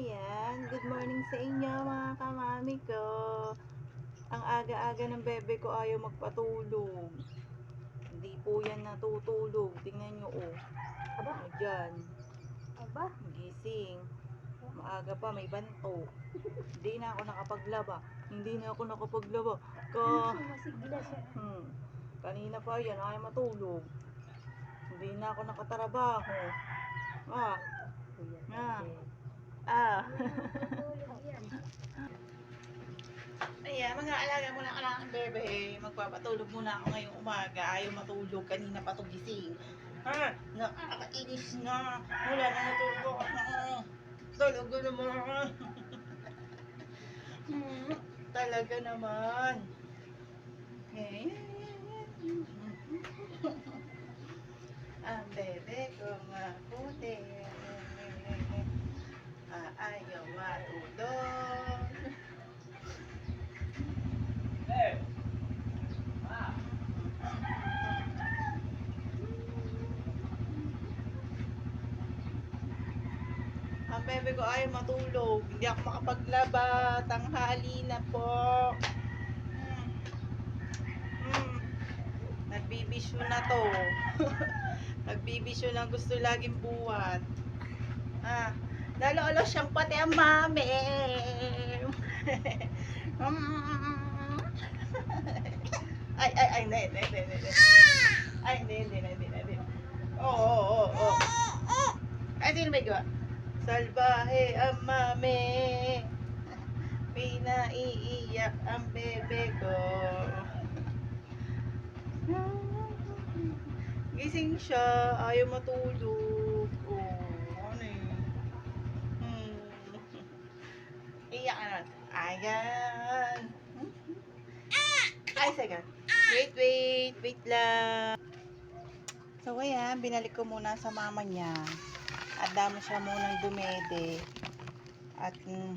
Ayan, good morning sa inyo mga kamami ko. Ang aga-aga ng bebe ko ayaw magpatulog. Hindi po yan natutulog. Tingnan nyo oh. Aba, Ayan, aba. gising. Maaga pa, may banto. Hindi na ako nakapaglaba. Hindi na ako nakapaglaba. Ka... Sumasigla siya. Hmm. Kanina pa yan, ayaw matulog. Hindi na ako nakatrabaho. Ah, Ah. Ah. Ayan, mga alaga mo na ka ng bebe. Magpapatulog muna ako ngayong umaga. Ayaw matulog. Kanina pa to gising. Ha? Nakakainis na. Wala na natulog ako. Talaga naman. Hmm, Talaga naman. Eh. Ang bebe ko nga Ah, ayaw matulog. Ang bebe ko ay matulog. Hindi ako makapaglaba. Tanghali na po. Hmm. Hmm. Nagbibisyo na to. Nagbibisyo lang gusto laging buwan. Ah, nalolo siyang pati ang mami. Hmm. ay, ay, ay, hindi, hindi, hindi. Ay, hindi, hindi, hindi, hindi. Oo, oo, oo, oo. Ay, sino may gawa? Salbahe ang mami. Pinaiiyak ang bebe ko. Gising siya, ayaw matulog. Oh, ano yun? Hmm. Iyak ka na. Ayan. Ay, second. Wait, wait, wait lang. So, ayan, binalik ko muna sa mama niya. At damo siya munang dumede. At mm,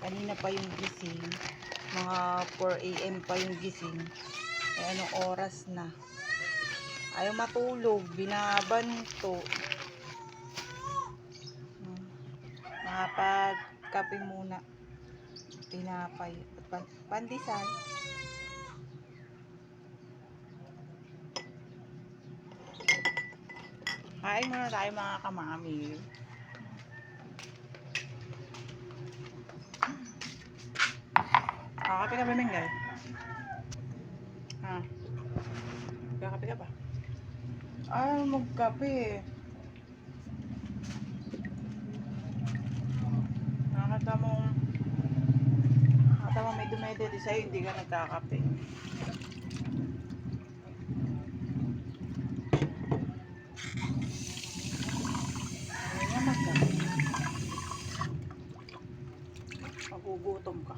kanina pa yung gising. Mga 4 a.m. pa yung gising. Eh, anong oras na? Ayaw matulog. Binabanto. Hmm. Nakapagkape muna. Tinapay. At pan- pandesal. Kain muna tayo mga kamami. Kakape ka ba, Mengay? Ha? Kakape ka ba? Ay, magkape. Nakakata mo Nakakata mo may dumedede sa'yo, hindi ka nagkakape. Magugutom ka.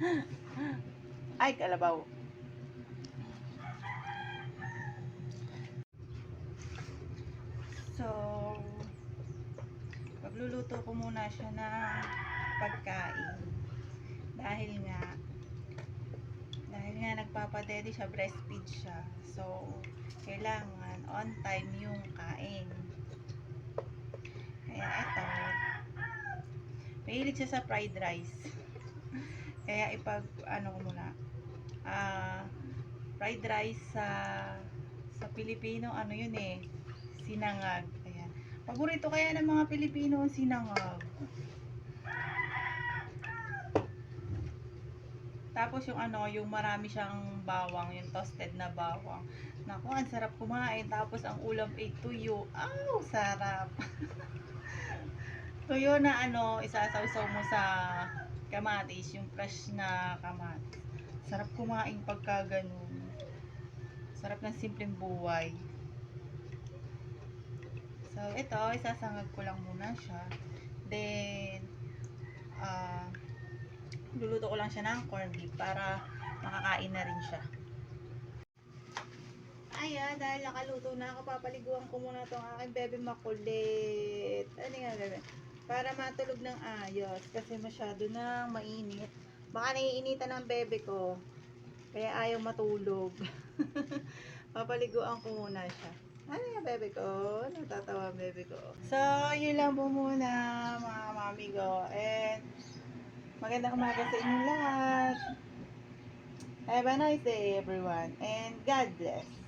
Ay, kalabaw. So, pagluluto ko muna siya ng pagkain. Dahil nga, dahil nga nagpapadede siya, breastfeed siya. So, kailangan on time yung kain. Kaya ito, mahilig siya sa fried rice. Kaya ipag, ano ko muna, ah, fried rice sa, sa Pilipino, ano yun eh, sinangag. Ayan. Paborito kaya ng mga Pilipino ang sinangag. Tapos yung ano, yung marami siyang bawang, yung toasted na bawang. Naku, ang sarap kumain. Tapos ang ulam ay tuyo. Aw, sarap. tuyo na ano, isasawsaw mo sa kamatis, yung fresh na kamatis. Sarap kumain pagka ganun. Sarap ng simpleng buhay. So, ito, isasangag ko lang muna siya. Then, luluto ko lang siya ng corned beef para makakain na rin siya. Ayan, dahil nakaluto na ako, papaliguan ko muna itong aking bebe makulit. Ano nga gagawin? Para matulog ng ayos kasi masyado na mainit. Baka naiinitan ng bebe ko. Kaya ayaw matulog. Papaliguan ko muna siya. Ano yung bebe ko? Natatawa ang bebe ko. So, yun lang po muna mga mami ko. Magandang umaga sa inyo lahat. Have a nice day everyone. And God bless.